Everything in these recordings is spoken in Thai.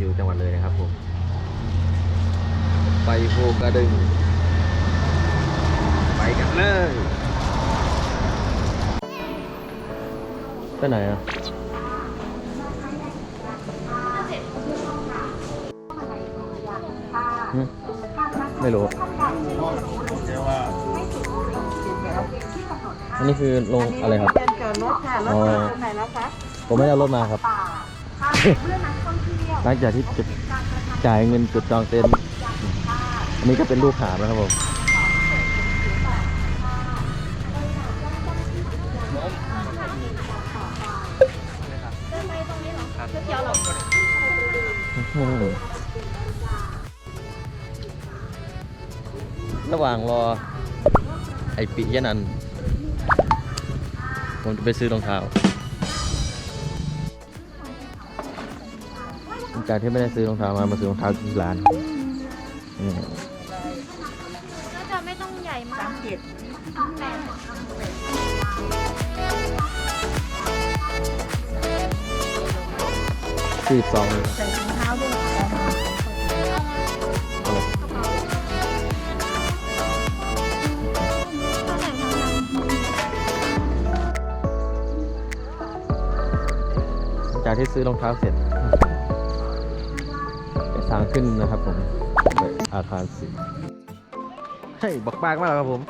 อยู่จังหวัดเลยนะครับผม ไปภูกระดึง ไปกันเลยไปไหนอะหึไม่รู้ อันนี้คือลงอะไรครับเดินจอดรถค่ะ รถอ๋อจอดตรงไหนแล้วคะ ผมไม่ได้เอารถมาครับ หลังจากที่จะจ่ายเงินจุดจองเต็นท์อันนี้ก็เป็นลูกหาบนะครับผมระหว่างรอไอ้ปิยะนัน ผมจะไปซื้อรองเท้า หลังจากที่ไม่ได้ซื้อรองเท้ามามาซื้อรองเท้าที่ร้านอืมน่าจะไม่ต้องใหญ่มากสามเจ็ดแปดสี่สองใส่ถุงเท้าด้วยเอาเลยหลังจากที่ซื้อรองเท้าเสร็จ ทางขึ้นนะครับผมไปอาคารสีเฮ้ยบักปากมากแล้วครับผม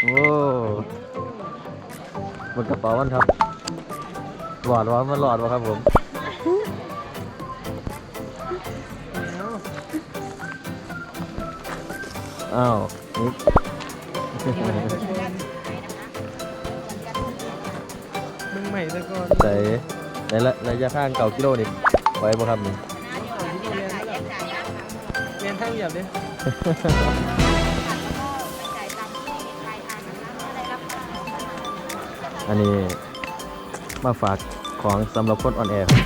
โอ้บนกระเป๋ามันครับ หลอดวะมันหลอดวะครับผมอ้าวนี่มึงใหม่ตะกอนใส่ในระระยะทางเก่ากิโลนี่ไว้บ่ครับนี่ อันนี้มาฝากของสำหรับคนอ่อนแอครับ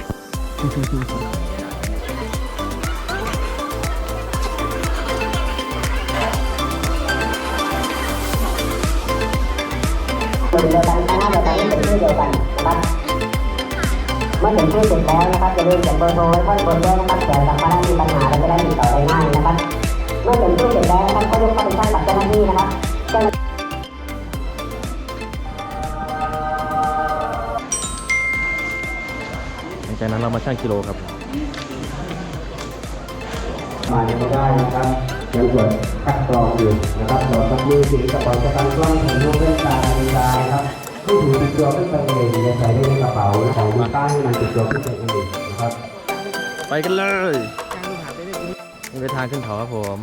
ตัวเดียวกันคณะเดียวกันเป็นชื่อเดียวกันนะครับเมื่อถึงชื่อเสร็จแล้วนะครับจะเรียนเขียนเบอร์โทรไว้ข้างบนด้วยนะครับเผื่อสัมภาระมีปัญหาเราจะได้ติดต่อได้ง่าย หน้าที่หลังจากนั้นเรามาชั่งกิโลครับมายังไม่ได้นะครับยังตรวจคัดกรองอยู่นะครับเราต้องมือถือกระเป๋าจะตั้งกล้องถ่ายรูปเรื่องการนาฬิกานะครับผู้ถือติดตัวขึ้นไปเองอย่าใส่ไว้ในกระเป๋าของมือใต้ให้มันติดตัวขึ้นไปเองนะครับ ไปกันเลยการดูหาไปได้ดีนี่เป็นทางขึ้นเขาครับผม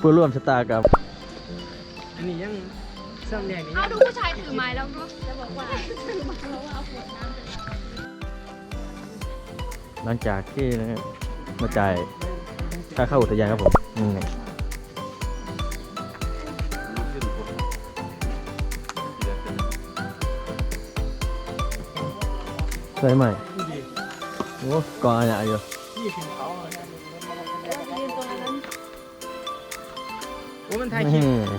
ผู้ร่วมชะตากรรมอันนี้ยังซ้ำแดงนี่เอาดูผู้ชายถือไม้แล้วเนาะจะบอกว่าถือไม้แล้วว่าเอาขวดน้ำไปหลังจากที่นะครับมาจ่ายค่าเข้าอุทยานครับผมอืมใช่ไหมโอ้ก่อนอะไรอยู่ มันถ่ายคลินี่ป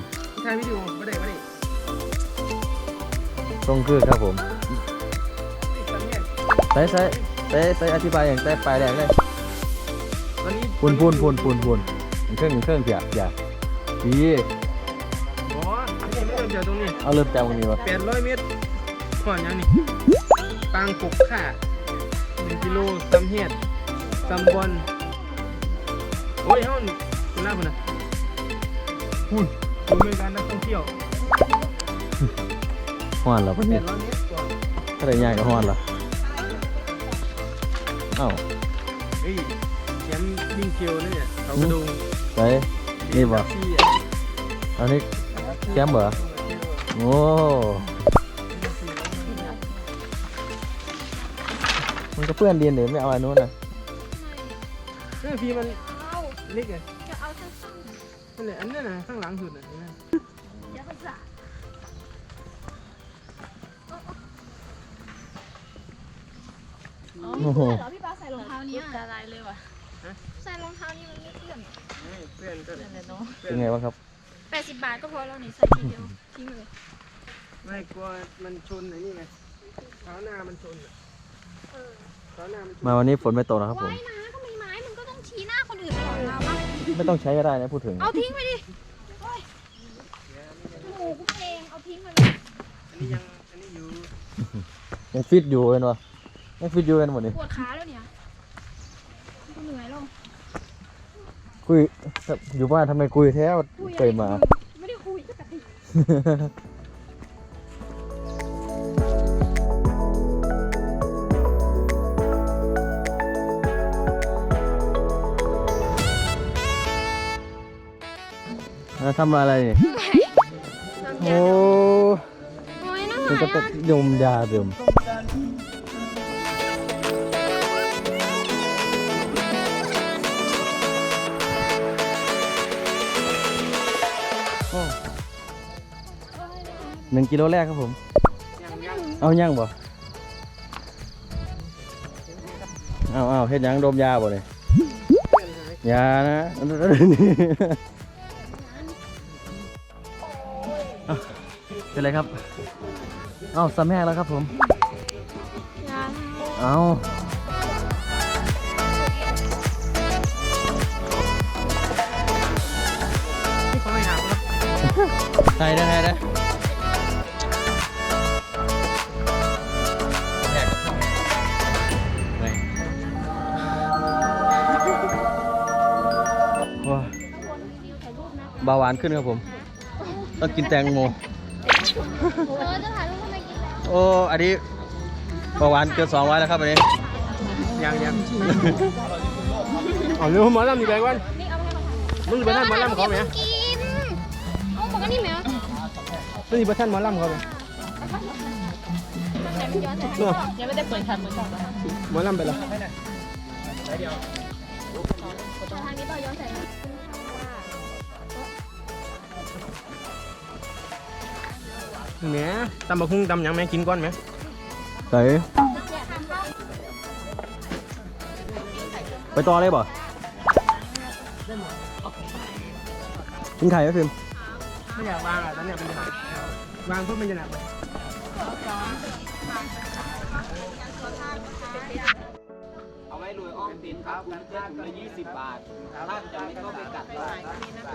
ถ่ายวิดีโอไม่ได้ไม่ได้ตรงคือครับผมซ้ำเนี่ยใส่ใส่ใส่ใส่อธิบายอย่างแต่ปลายแดงเลยตอนนี้พูนพูนพูนพูนพูนเครื่องเครื่องเปียกเปียกดีอ๋ออันนี้ไม่ต้องเจอตรงนี้เอาเริ่มแต่วันนี้วะแปดร้อยเมตรก่อนยังนี่ปางกุกข่าหนึ่งกิโลซัมเฮียดซัมบอลโอ้ยเฮ้ยคุณน่าคุณนะ หุ่นคุณเป็นการนักท่องเที่ยวฮ้อนเหรอพวกแปนี้ดร้อยเมตรก่อนถ้าได้ง่ายก็ฮ้อนเหรอเอ้าเฮ้ยแชมป์ยิงเกียวนะเนี่ยเขากระดูงใส่นี่บ่ที่อะอันนี้แชมป์เหรอโอ้มันก็เพื่อนเรียนเดี๋ยวไม่เอาอันนู้นนะเออพี่มันเอาเล็กไงจะเอาสั้น นั่นแหละอันนั้นน่ะข้างหลังสุดน่ะเห็นไหมๆเดี๋ยวเขาจะโอ้โห เหรอพี่ป้าใส่รองเท้านี้ละลายเลยว่ะใส่รองเท้านี่มันไม่เปื้อนนี่เพื่อนก็นั่นแหละเนาะเป็นไงบ้างครับ แปดสิบบาทก็พอแล้วนี่ใส่ทีเดียวทิ้งเลยไม่กลัวมันชนไอ้นี่ไงเท้าหน้ามันชนอะเออเท้าหน้ามันชนมาวันนี้ฝนไม่ตกนะครับผมไว้นะก็ ไม่ต้องใช้ก็ได้นะพูดถึง เอาทิ้งไปดิโอ้ยหมูกูเพลงเอาทิ้งไปเลยอันนี้ยังอันนี้อยู่ยังฟิตอยู่เป็นวะยังฟิตอยู่เป็นหมดนี่ปวดขาแล้วเนี่ยกูเหนื่อยแล้วคุยอยู่บ้านทำไมคุยแท้คุยเคอะไรยมากับมึงไม่ได้คุยก็แต่ แล้วทำอะไรนี่โอ้โอ้ยน่ามันหาก็ยจะอะยมยาเดิมโอ้หนึ่งกิโลแรกครับผมยังยังเอายังบ่เอาเอาเฮ็ดหยังดมยาบ่เนี่ยเพื่อนหายยานะ เป็นไรครับ เอาซ้ำแห้งแล้วครับผมยังเอาที่เขาไม่หาครับไทยนะไทยนะว้าเบาหวานขึ้นครับผม ต้องกินแตงโม เออจะถ่ายรูปทำไมกินแล้วโอ้ อันนี้เบาหวานเกินสองร้อยแล้วครับอันนี้ ยังยังเอาเรื่องหมอลำดีไปก่อนนี่เอาไปให้เขาถ่ายมึงไปท่านหมอลำเขาไหมกินเอาบอกกันนี่ไหมมึงไปท่านหมอลำเขาไหมแต่มันย้อนแสงเนาะยังไม่ได้เปิดคันเหมือนกันหมอลำไปแล้วทางนี้เปล่าย้อนแสง นะเนี่ยตำบักหุ่งตำหยังไหมกินก่อนไหมใส่ไปต่อเลยบ่กินไข่ไหมฟิล์มไม่อยากวางอะตอนเนี้ยเป็นจะหนักวางเพื่อมันจะหนักไปเอาไว้รวยอ้อมตินครับกันค่าก็ยี่สิบบาท ท่านจะไม่เข้าไปกัดเราหนักมา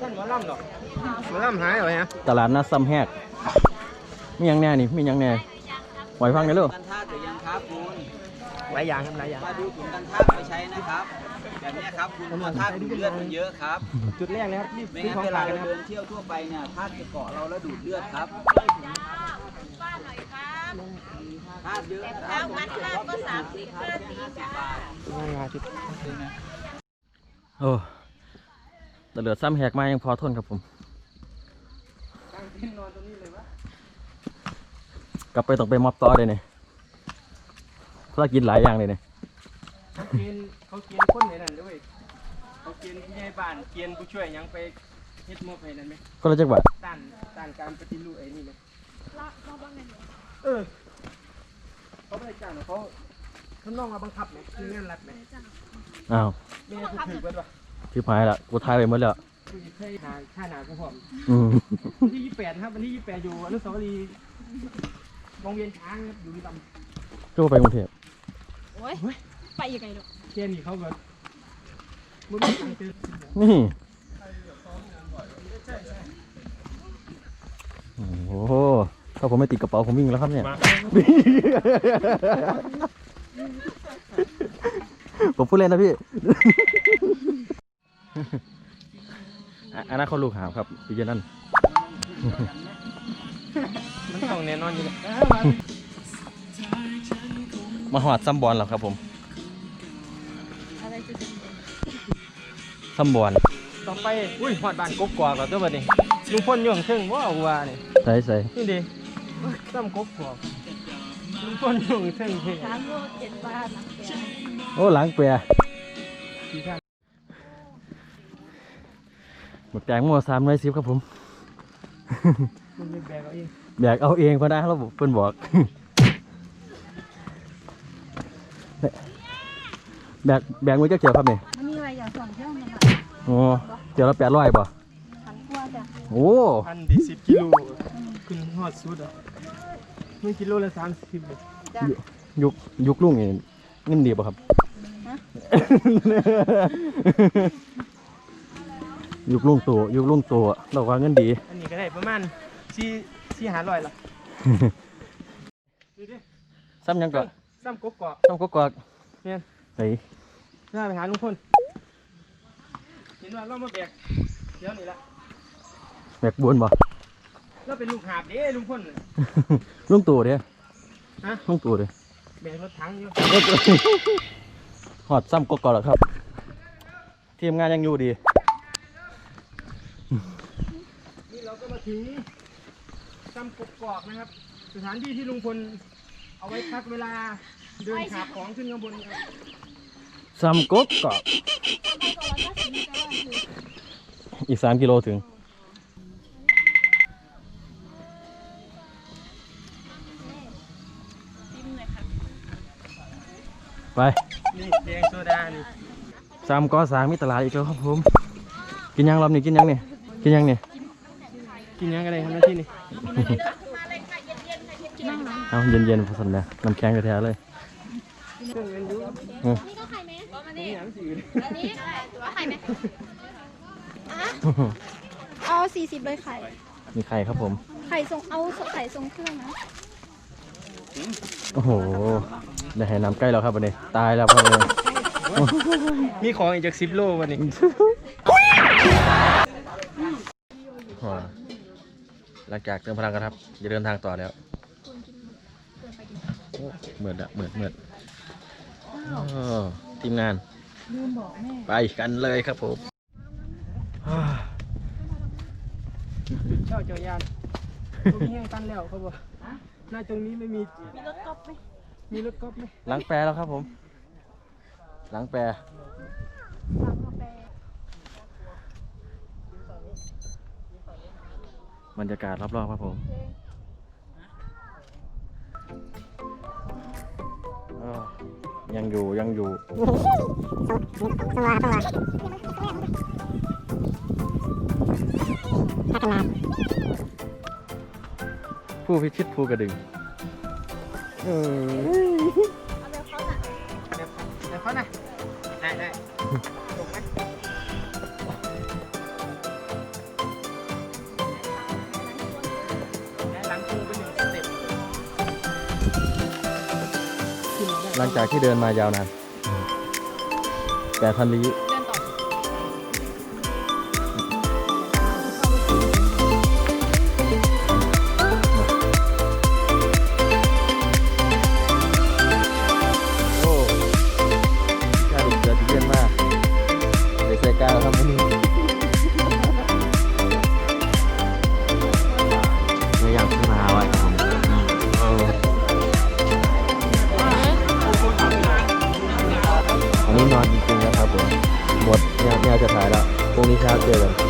ท่านหมอลำหรอกหมอลำหายเหรอฮะตลาดนัดซ้ำแหกมีหยังแน่นี่มีหยังแน่ไหวฟังได้อลูกกันท่าหรือยังครับคุณหลายอย่างครับหลายอย่าง มาดูถุงกันท่าไปใช้นะครับ แบบเนี้ยครับคุณกันท่าดูดเลือดมันเยอะครับ จุดแรกเลยครับรีบไม่ซื้องั้นของเวฝาลากกันเรานะครับ เดินเที่ยวทั่วไปเนี่ยท่าจะเกาะเราแล้วดูดเลือดครับท่าเยอะนะครับมันท่าก็สามสิบห้าสิบบาทงานทิพย์โอ้ ตะเลือดซ้ำแหกมายังพอทนครับผมกลับไปต้องไปมอบต่อเลยเนี่ยภารกิจหลายอย่างเลยเนี่ยเขาเกณฑ์เขาเกณฑ์คนในนั้นด้วยเขาเกณฑ์ผู้ใหญ่บ้านเกณฑ์ผู้ช่วยหยังไปเฮ็ดมอบให้นั่นไหมก็เลยจักบาทต้านต้านการปฏิรูปไอ้นี่ไหมรอบรอบบ้างไงเนี่ยเออเขาไม่ได้จ้างหรอกเขาเขาน้องมาบังคับไหมคืองานรัฐไหมอ้าวไม่ได้ถือเบิดว่ะที่พายละกูทายไปหมดแล้วกูจะให้หาค่าหนากูพร้อมอืมวันที่28ครับวันที่28อยู่อนุสาวรีย์วงเวียนช้างครับอยู่ที่ลก็ไปกรุงเทพโอ้ยไปยังไงลูกำเจนี่เขาแบบมึงไม่ตังค์ซื้อนี่โอ้โหถ้าผมไม่ติดกระเป๋าผมวิ่งแล้วครับเนี่ย ผมพูดเล่นนะพี่ อะอันนั้นเขาลูกหาบครับพี่เจนั่นมันต้องแน่นอนอยู่เลยมาหอดซัมบอลแล้วครับผมอะไรจะเป็นซัมบอลต่อไปอุ้ยหอดบ้านกบกวาก่อนตัวบัดนี้ลุงพลอยู่ข้างเทิงว่าว่านี่ใส่ใส่นี่ดิซ้ำกบกวาลุงพลอยู่ข้างเทิงเท่ช้างโลดเจ็ดบ้านนะแกโอ้หลังเปีย กี่ท่านหมดแตงโมสามร้อยสิบครับผมมึงไปแบกเอาเองแบกเอาเองพอนะเราเพิ่นบอกแบกแบกไว้จะเจียวครับเนี่ยมันมีอะไรอย่างสองเที่ยวมันค่ะโอ้เจียวละแปดร้อยป่ะพันกว่าจ้ะโอ้พันดีสิบกิโลขึ้นฮอดสุดอะมันกิโลละสามสิบเลยจ้ะยุคยุคลุงนี่เงินดีป่ะครับฮะ ยุคลุงตู่ยุคลุงตู่เราว่าเงินดี อันนี้ก็ได้ประมาณสี่สี่หาร้อยละดูดิซ้ำยังก็ซ้ำกบเกาะซ้ำก็กอดเนี่ยเฮ้ยน่าไปหาลุงพลเห็นว่าเรามาแบกเดี๋ยวนี่ละแบกบวนบ่เราเป็นลูกหาบเด้ลุงพลน่ะลุงตู่เด้ฮะลุงตู่เด้แบกรถถังอยู่หอดซ้ำก็กอดแล้วครับ ทีมงานยังอยู่ดี นี่เราก็ มาถึงซ้ำกบกอกนะครับ สถานที่ที่ลุงพลเอาไว้พักเวลาเดินหาบของขึ้นข้างบนครับซ้ำก็กอดอีกสามกิโลถึง ไปนี่แดงโซดานี่ซ้ำก็สางมีตลาดอีกแล้วครับผม กินยังรอบนี้กินยังเนี่ยกินยังเนี่ย กินยังกันเลยครับหน้าที่นี่เอาเย็นๆพอสันนะน้ำแข็งแท้ๆเลยเครื่องเงินอยู่อืมนี่ก็ไข่ไหมนี่หยังสิอันนี้ไข่ไหมอะเอาสี่สิบเลยไข่ มีไข่ครับผม ไข่ทรงเอาไข่ทรงเครื่องนะ โอ้โห ได้ให้น้ำใกล้แล้วครับวันนี้ ตายแล้วครับวันนี้มีของอีกจากสิบโลวันนี้อ่า หลังจากเติมพลังกันครับ จะเดินทางต่อแล้วโอ้เหมือนอะเหมือนเหมือนอ้าวทีมงานไปกันเลยครับผมเช่าจักรยานตรงนี้แห้งตันแล้วเขาบอกหน้าตรงนี้ไม่มีมีรถก๊อฟไหมมีรถก๊อฟไหมหลังแปรแล้วครับผม หลังแปร บรรยากาศรอบๆครับผมอ้าวยังอยู่ยังอยู่ผู้พิชิตภูกระดึง หลังจากที่เดินมายาวนานแต่ทันนี้ นี้นอนจริงๆนะครับผมหมดเนี่ยเนี่ยจะถ่ายแล้วพรุ่งนี้เช้าเจอกัน